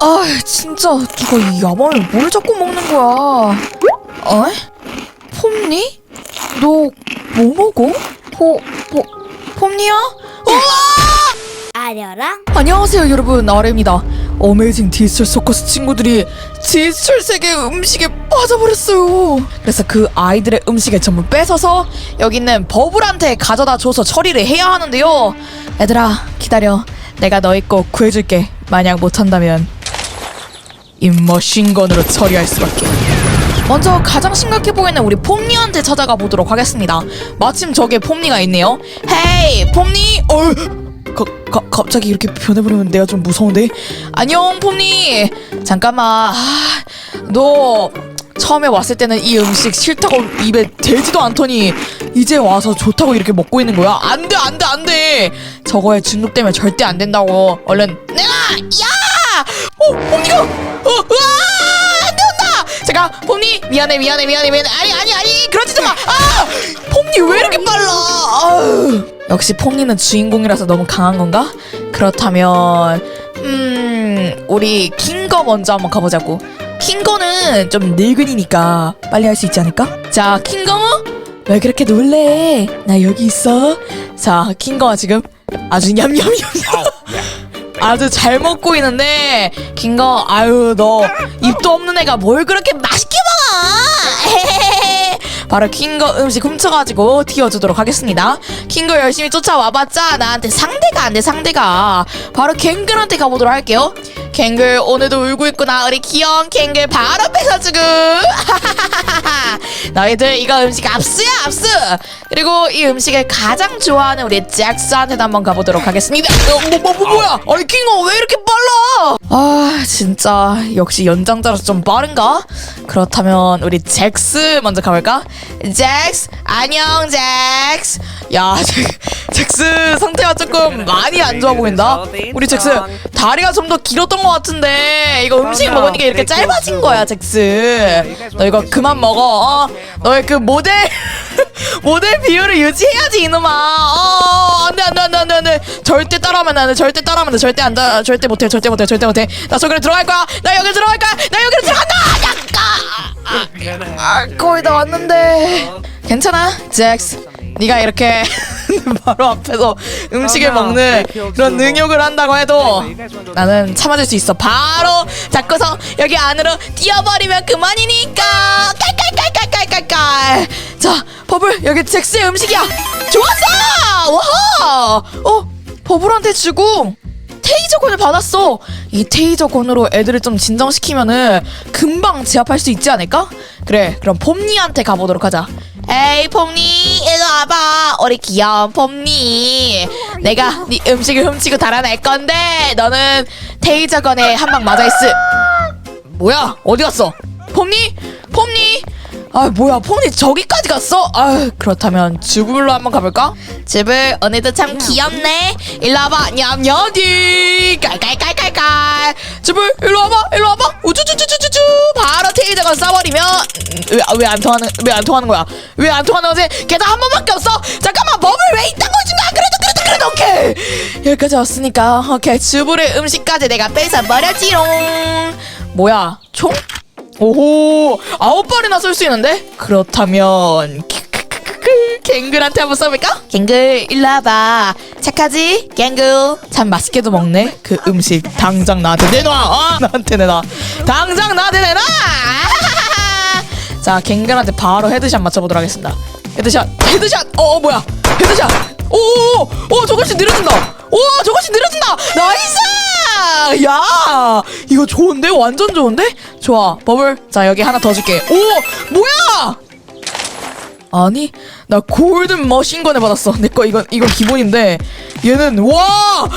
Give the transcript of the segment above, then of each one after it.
아 진짜. 누가 이 야밤에 뭘 자꾸 먹는 거야? 어? 폼니? 너 뭐 먹어? 포.. 포.. 폼니야? 아려랑 안녕하세요 여러분. 아레입니다. 어메이징 디지털 서커스 친구들이 디지털 세계 음식에 빠져버렸어요. 그래서 그 아이들의 음식을 전부 뺏어서 여기 있는 버블한테 가져다 줘서 처리를 해야 하는데요. 얘들아 기다려. 내가 너희 거 구해줄게. 만약 못한다면 이 머신건으로 처리할 수밖에. 먼저 가장 심각해 보이는 우리 폼니한테 찾아가 보도록 하겠습니다. 마침 저기에 폼니가 있네요. 헤이 폼니! 어 가, 가, 갑자기 이렇게 변해버리면 내가 좀 무서운데? 안녕 폼니! 잠깐만. 아, 너 처음에 왔을 때는 이 음식 싫다고 입에 대지도 않더니 이제 와서 좋다고 이렇게 먹고 있는 거야? 안 돼 안 돼 안 돼! 저거에 중독되면 절대 안 된다고. 얼른 야! 어 폼니가 어 으아! 안돼 온다! 잠깐 폼니 미안해 미안해 미안해 미안해. 아니 아니 아니 그러지 좀 마! 아! 폼니 왜 이렇게 빨라? 아유. 역시 폼니는 주인공이라서 너무 강한 건가? 그렇다면 음 우리 킹거 먼저 한번 가보자고. 킹거는 좀 늙은이니까 빨리 할 수 있지 않을까? 자 킹거 왜 그렇게 놀래? 나 여기 있어. 자 킹거가 지금 아주 냠냠냠 아주 잘 먹고 있는데 킹거 아유 너 입도 없는 애가 뭘 그렇게 맛있게 먹어? 바로 킹거 음식 훔쳐가지고 튀어주도록 하겠습니다. 킹거 열심히 쫓아와봤자 나한테 상대가 안 돼 상대가. 바로 갱글한테 가보도록 할게요. 갱글 오늘도 울고 있구나 우리 귀여운 갱글 바로 뺏어주고 너희들 이거 음식 압수야 압수! 그리고 이 음식을 가장 좋아하는 우리 잭스한테도 한번 가보도록 하겠습니다. 어, 뭐, 뭐, 뭐, 뭐야? 아니 킹거 왜 이렇게 빨라 아 진짜. 역시 연장자라서 좀 빠른가? 그렇다면 우리 잭스 먼저 가볼까? 잭스 안녕 잭스. 야 잭- 잭스 상태가 조금 많이 안 좋아 보인다? 우리 잭스 다리가 좀 더 길었던 것 같은데. 이거 음식 먹으니까 이렇게 짧아진 거야 잭스. 너 이거 그만 먹어 어? 너의 그 모델 모델 비율을 유지해야지 이놈아. 어 안돼 안돼 안돼 안돼 안돼. 절대 따라하면 안돼 절대 따라하면 돼. 절대 안돼 절대 못해 절대 못해 절대 못해. 나 저기로 들어갈 거야. 나 여기로 들어갈 거야. 나 여기로 들어간다! 잠깐 아, 거의 다 왔는데. 괜찮아? 잭스 네가 이렇게 바로 앞에서 음식을 먹는 그런 능욕을 한다고 해도 나는 참아줄 수 있어. 바로 잡고서 여기 안으로 뛰어버리면 그만이니까. 깔깔깔깔깔깔깔 자 버블 여기 잭스의 음식이야. 좋았어! 와하 어 버블한테 주고 테이저건을 받았어. 이 테이저건으로 애들을 좀 진정시키면은 금방 제압할 수 있지 않을까? 그래, 그럼 폼니한테 가보도록 하자. 에이 폼니, 이리 와봐. 우리 귀여운 폼니. 내가 네 음식을 훔치고 달아낼 건데 너는 테이저건에 한 방 맞아 있을. 뭐야? 어디 갔어? 폼니? 폼니? 아 뭐야 폼니 저기까지 갔어? 아 그렇다면 즈불로 한번 가볼까? 즈불 오늘도 참 귀엽네. 일로 와봐. 냠냠디. 깔깔깔깔깔 즈불 일로 와봐 일로 와봐. 우쭈쭈쭈쭈쭈 바로 테이저건 쏴버리면 왜 안 통하는 왜 안 통하는 거야? 왜 안 통하는 거지? 계단 한 번밖에 없어. 잠깐만 버블 왜 이딴 걸 준다 그래도 그래도 그래도 오케이. 여기까지 왔으니까 오케이. 즈불의 음식까지 내가 뺏어 버렸지롱. 뭐야 총? 오호 아홉 발이나 쏠 수 있는데? 그렇다면 갱글한테 한번 써볼까? 갱글 일로 와봐. 착하지? 갱글. 참 맛있게도 먹네. 그 음식 당장 나한테 내놔. 어? 나한테 내놔. 당장 나한테 내놔! 자 갱글한테 바로 헤드샷 맞춰보도록 하겠습니다. 헤드샷 헤드샷! 어, 어 뭐야? 헤드샷! 오오오 저것이 느려진다 오 저것이 느려진다! 나이스! 야 이거 좋은데? 완전 좋은데? 좋아 버블. 자 여기 하나 더 줄게. 오 뭐야! 아니 나 골든 머신건을 받았어. 내 거 이건 이건 기본인데. 얘는 와!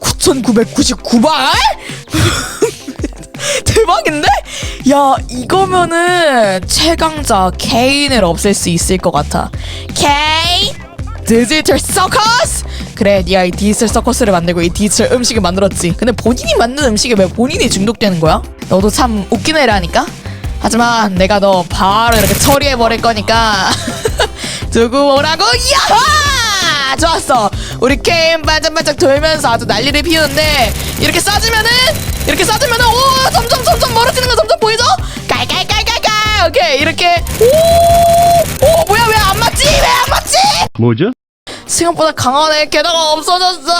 9,999발? 대박인데? 야 이거면은 최강자 케인을 없앨 수 있을 것 같아. 케인 디지털 서커스 그래 네가 이 디지털 서커스를 만들고 이 디지털 음식을 만들었지. 근데 본인이 만든 음식에 왜 본인이 중독되는 거야? 너도 참 웃긴 애라니까? 하지만 내가 너 바로 이렇게 처리해 버릴 거니까. 두고 오라고! 야하! 좋았어. 우리 케인 반짝반짝 돌면서 아주 난리를 피우는데 이렇게 쏴주면은 이렇게 쏴주면은 오 점점 점점 멀어지는 거 점점 보이죠? 깔깔깔깔깔! 오케이 이렇게. 오오 뭐야 왜 안 맞지? 왜 안 맞지? 뭐죠? 생각보다 강하네 게다가 없어졌어.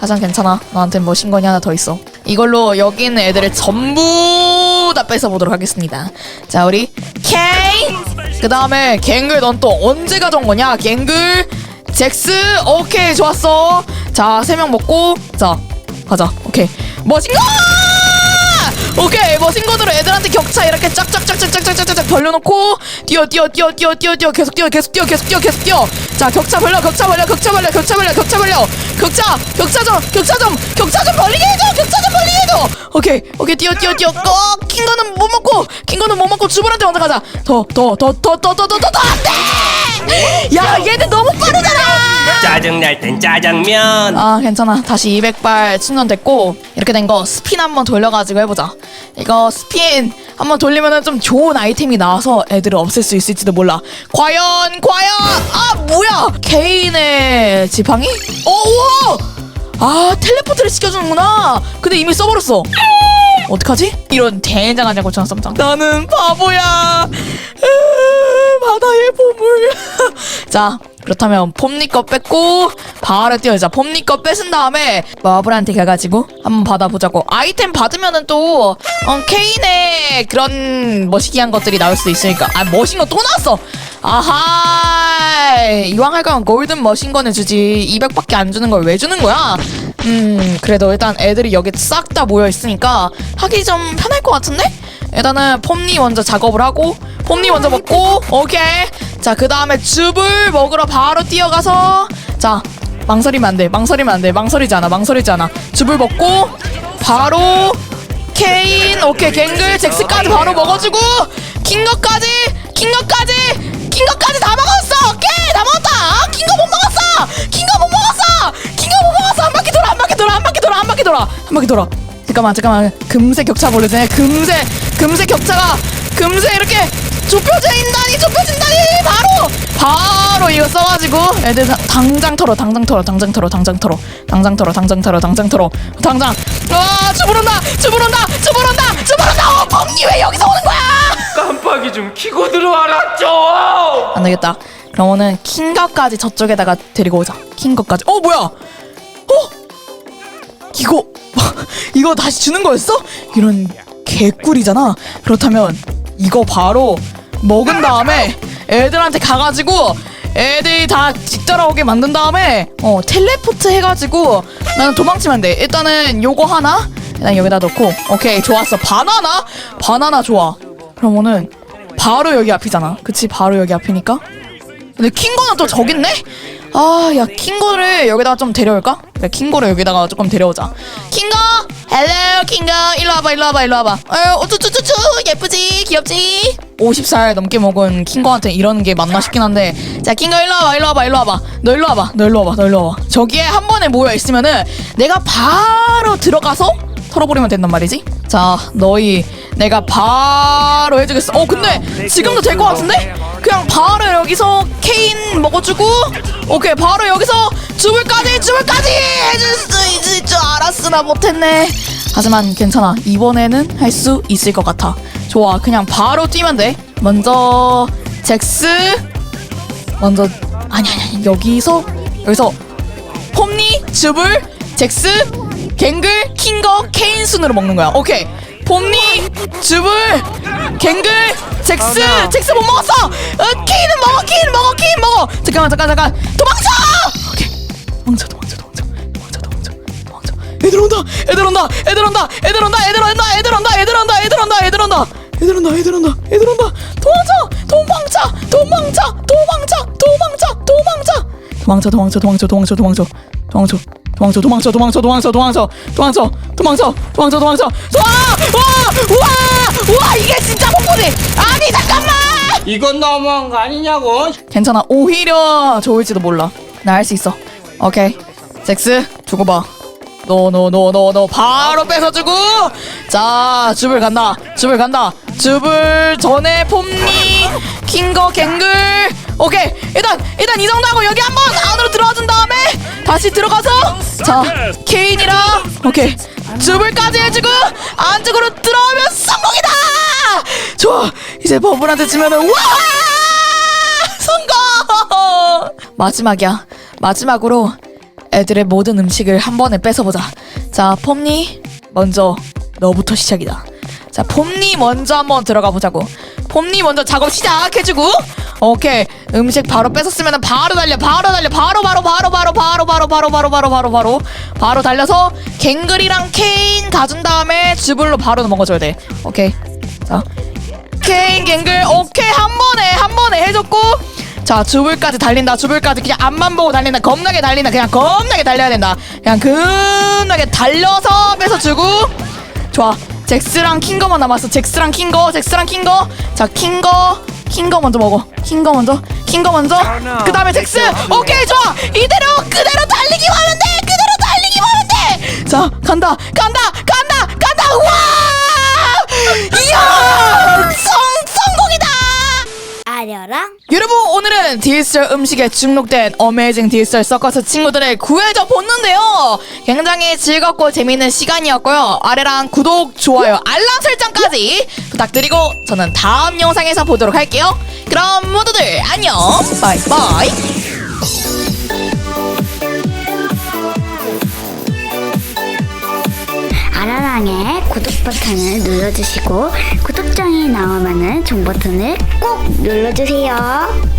하지만 괜찮아. 너한테 뭐 신건이 하나 더 있어. 이걸로 여기 있는 애들을 전부 다 뺏어보도록 하겠습니다. 자 우리 케이 그 다음에 갱글 넌 또 언제 가져온 거냐? 갱글 잭스? 오케이 좋았어. 자 세 명 먹고. 자 가자. 오케이. 머신건 오케이 머신건으로 애들한테 격차 이렇게 짝짝짝짝짝짝짝 벌려놓고 뛰어 뛰어 뛰어 뛰어 뛰어 뛰어 계속 뛰어 계속 뛰어 계속 뛰어 계속 뛰어 자 격차 벌려 격차 벌려 격차 벌려 격차 벌려 격차 벌려 격차 격차 좀 격차 좀 격차 좀 벌리게 해줘 격차 좀 벌리게 해줘 오케이 오케이 뛰어 뛰어 뛰어 어 킹거는 못 먹고 킹거는 못 먹고 주부한테 먼저 가자 더 더 더 더 더 더 더더 안돼 야 얘들 너무 빠르잖아. 짜증 날 땐 짜장면. 아 괜찮아. 다시 200발 충전됐고 이렇게 된 거 스핀 한번 돌려가지고 해보자. 이거 스핀 한번 돌리면은 좀 좋은 아이템이 나와서 애들을 없앨 수 있을지도 몰라. 과연 과연! 아 뭐야! 케인의 지팡이? 어 우와! 아 텔레포트를 시켜주는구나. 근데 이미 써버렸어. 어떡하지? 이런 대장하냐 고창 쌈장. 나는 바보야. 으, 바다의 보물 자 그렇다면 폼니 거 뺐고 바로 뛰어자. 폼니 거 뺏은 다음에 마블한테 가가지고 한번 받아보자고. 아이템 받으면은 또 어, 케인의 그런 머시기한 것들이 나올 수 있으니까. 아 머신건 또 나왔어! 아하! 이왕 할 거면 골든 머신건을 주지. 200밖에 안 주는 걸 왜 주는 거야? 음 그래도 일단 애들이 여기 싹 다 모여 있으니까 하기 좀 편할 것 같은데 일단은 폼니 먼저 작업을 하고 폼니 먼저 먹고 오케이. 자 그 다음에 즙을 먹으러 바로 뛰어가서 자 망설이면 안돼 망설이면 안돼 망설이지 않아 즙을 먹고 바로 케인 오케이 갱글 잭스까지 바로 먹어주고 킹거까지 킹거까지 킹거까지 다 먹었어. 오케이 다 먹었다. 킹거 못 먹었어. 킹거 못 먹었어. 킹거 못 먹었어. 한 바퀴 돌아 한 바퀴 돌아 한 바퀴 돌아 한 바퀴 돌아 한 바퀴 돌아 잠깐만 잠깐만. 금세 격차 보려네 금세 금세 격차가 금세 이렇게 좁혀진다니 좁혀진다니! 바로! 바로 이거 써가지고 애들 다- 당장 털어 당장 털어 당장 털어 당장 털어. 당장 털어 당장 털어 당장 털어. 당장. 아 주부른다! 주부른다! 주부른다! 주부른다! 어 범니 왜 여기서 오는 거야? 깜빡이 좀 키고 들어와라 좀! 안 되겠다. 그러면은 킹거까지 저쪽에다가 데리고 오자. 킹거까지. 어 뭐야? 어? 이거 이거 다시 주는 거였어? 이런 개꿀이잖아. 그렇다면 이거 바로 먹은 다음에 애들한테 가가지고 애들이 다 뒤따라오게 만든 다음에 어 텔레포트 해가지고 나는 도망치면 돼. 일단은 요거 하나 일단 여기다 넣고. 오케이 좋았어. 바나나? 바나나 좋아. 그러면은 바로 여기 앞이잖아. 그치? 바로 여기 앞이니까? 근데 킹거는 또 저기 있네? 아, 야, 킹거를 여기다가 좀 데려올까? 그래, 킹거를 여기다가 조금 데려오자. 킹거! 헬로, 킹거! 일로 와봐, 일로 와봐, 일로 와봐. 어, 어쭈쭈쭈쭈! 예쁘지? 귀엽지? 50살 넘게 먹은 킹거한테 이러는 게 맞나 싶긴 한데. 자, 킹거 일로 와봐, 일로 와봐, 일로 와봐. 너 일로 와봐, 너 일로 와봐, 너 일로 와봐. 저기에 한 번에 모여 있으면은 내가 바로 들어가서 털어버리면 된단 말이지. 자, 너희 내가 바로 해주겠어. 어, 근데 지금도 될 것 같은데? 그냥 바로 여기서 케인 먹어주고, 오케이, 바로 여기서 주불까지, 주불까지 해줄 수 있을 줄 알았으나 못했네. 하지만 괜찮아. 이번에는 할 수 있을 것 같아. 좋아, 그냥 바로 뛰면 돼. 먼저 잭스, 먼저 아니 아니 아니 여기서 여기서 폼니, 주불, 잭스, 갱글, 킹거, 케인 순으로 먹는 거야. 오케이. 폼니, 주불, 갱글, 잭스, 잭스 못 먹었어. 어, 케인은 먹어, 케인 먹어, 케인 먹어. 잠깐만, 잠깐, 잠깐. 도망쳐. 오케이. 도망쳐, 도망쳐, 도망쳐, 도망쳐, 도망쳐, 도망쳐. 애들 온다, 애들 온다, 애들 온다, 애들 온다, 애들 온다, 애들 온다, 애들 온다, 애들 온다, 애들 온다. 애들 온다, 애들 온다, 애들 온다. 도망쳐, 도망쳐, 도망쳐, 도망쳐, 도망쳐, 도망쳐. 도망쳐 도망쳐 도망쳐 도망쳐 도망쳐 도망쳐 도망쳐 도망쳐 도망쳐 도망쳐 도망쳐 도망쳐 도망쳐 도망쳐 도망쳐. 와와와 이게 진짜 폭포지 아니 잠깐만! 이건 너무한 거 아니냐고? 괜찮아. 오히려 좋을지도 몰라. 나 할 수 있어. 오케이. 잭스 두고 봐. 너 바로 뺏어주고. 자 줍을 간다. 줍을 간다. 줍을 전에 폼니 킹거 갱글. 오케이. 일단 일단 이 정도 하고 여기 한번 안으로 들어와 준 다음에 다시 들어가서 자 케인이랑 오케이. 주불까지 해주고 안쪽으로 들어오면 성공이다! 좋아. 이제 버블한테 지면은 와! 성공! 마지막이야. 마지막으로 애들의 모든 음식을 한 번에 뺏어보자. 자 폼니 먼저 너부터 시작이다. 자 폼니 먼저 한번 들어가 보자고 폼니 먼저 작업 시작해주고 오케이 음식 바로 뺏었으면 바로 달려 바로 달려 바로 바로 바로 바로 바로 바로 바로 바로 바로 바로 바로 바로 달려서 갱글이랑 케인 가준 다음에 주불로 바로 넘어가줘야 돼 오케이 자 케인 갱글 오케이 한 번에 한 번에 해줬고 자 주불까지 달린다 주불까지 그냥 앞만 보고 달린다 겁나게 달린다 그냥 겁나게 달려야 된다 그냥 겁나게 달려서 뺏어주고 좋아 잭스랑 킹거만 남았어. 잭스랑 킹거 잭스랑 킹거. 자 킹거 킹거 먼저 먹어. 킹거 먼저 킹거 먼저. 그 다음에 잭스. 오케이 좋아. 이대로 그대로 달리기만 하면 돼. 그대로 달리기만 하면 돼 자 간다 간다. 간다 간다 여러분 오늘은 디지털 음식에 중독된 어메이징 디지털 서커스 친구들을 구해줘 봤는데요. 굉장히 즐겁고 재미있는 시간이었고요. 아래랑 구독, 좋아요, 알람 설정까지 부탁드리고 저는 다음 영상에서 보도록 할게요. 그럼 모두들 안녕. 바이바이 아라랑의 구독 버튼을 눌러주시고 구독장이 나오면 은 종 버튼을 꼭 눌러주세요.